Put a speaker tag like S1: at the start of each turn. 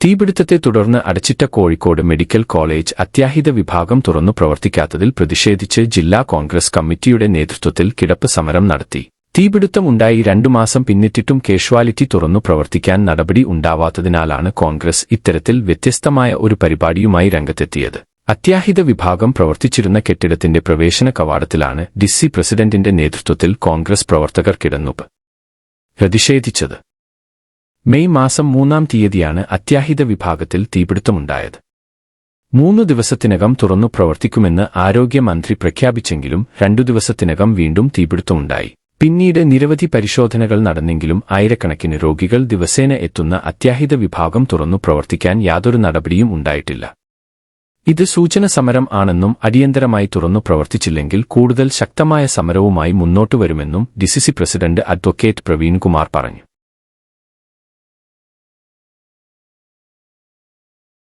S1: തീപിടുത്തത്തെ തുടർന്ന് അടച്ചിട്ട Kozhikode medical college അത്യാഹിത വിഭാഗം തുറന്നു പ്രവർത്തിക്കാത്തതിൽ പ്രതിഷേധിച്ച് ജില്ലാ കോൺഗ്രസ് കമ്മിറ്റിയുടെ നേതൃത്വത്തിൽ കിടപ്പ് സമരം നടത്തി. തീപിടുത്തമുണ്ടായി രണ്ടു മാസം പിന്നിട്ടിട്ടും കേഷ്വാലിറ്റി തുറന്നു പ്രവർത്തിക്കാൻ നടപടി ഉണ്ടാവാത്തതിനാലാണ് കോൺഗ്രസ് ഇത്തരത്തിൽ വ്യത്യസ്തമായ ഒരു പരിപാടിയുമായി രംഗത്തെത്തിയത്. അത്യാഹിത വിഭാഗം പ്രവർത്തിച്ചിരുന്ന കെട്ടിടത്തിന്റെ പ്രവേശന കവാടത്തിലാണ് ഡിസി പ്രസിഡന്റിന്റെ നേതൃത്വത്തിൽ കോൺഗ്രസ് പ്രവർത്തകർ കിടന്നു പ്രതിഷേധിച്ചത്. മെയ് മാസം മൂന്നാം തീയതിയാണ് അത്യാഹിത വിഭാഗത്തിൽ തീപിടുത്തമുണ്ടായത്. മൂന്നു ദിവസത്തിനകം തുറന്നു പ്രവർത്തിക്കുമെന്ന് ആരോഗ്യമന്ത്രി പ്രഖ്യാപിച്ചെങ്കിലും രണ്ടു ദിവസത്തിനകം വീണ്ടും തീപിടുത്തമുണ്ടായി. പിന്നീട് നിരവധി പരിശോധനകൾ നടന്നെങ്കിലും ആയിരക്കണക്കിന് രോഗികൾ ദിവസേന എത്തുന്ന അത്യാഹിത വിഭാഗം തുറന്നു പ്രവർത്തിക്കാൻ യാതൊരു നടപടിയും ഉണ്ടായിട്ടില്ല. ഇത് സൂചന സമരം ആണെന്നും അടിയന്തരമായി തുറന്നു പ്രവർത്തിച്ചില്ലെങ്കിൽ കൂടുതൽ ശക്തമായ സമരവുമായി മുന്നോട്ടു വരുമെന്നും ഡിസിസി പ്രസിഡന്റ് അഡ്വക്കേറ്റ് പ്രവീൺകുമാർ പറഞ്ഞു.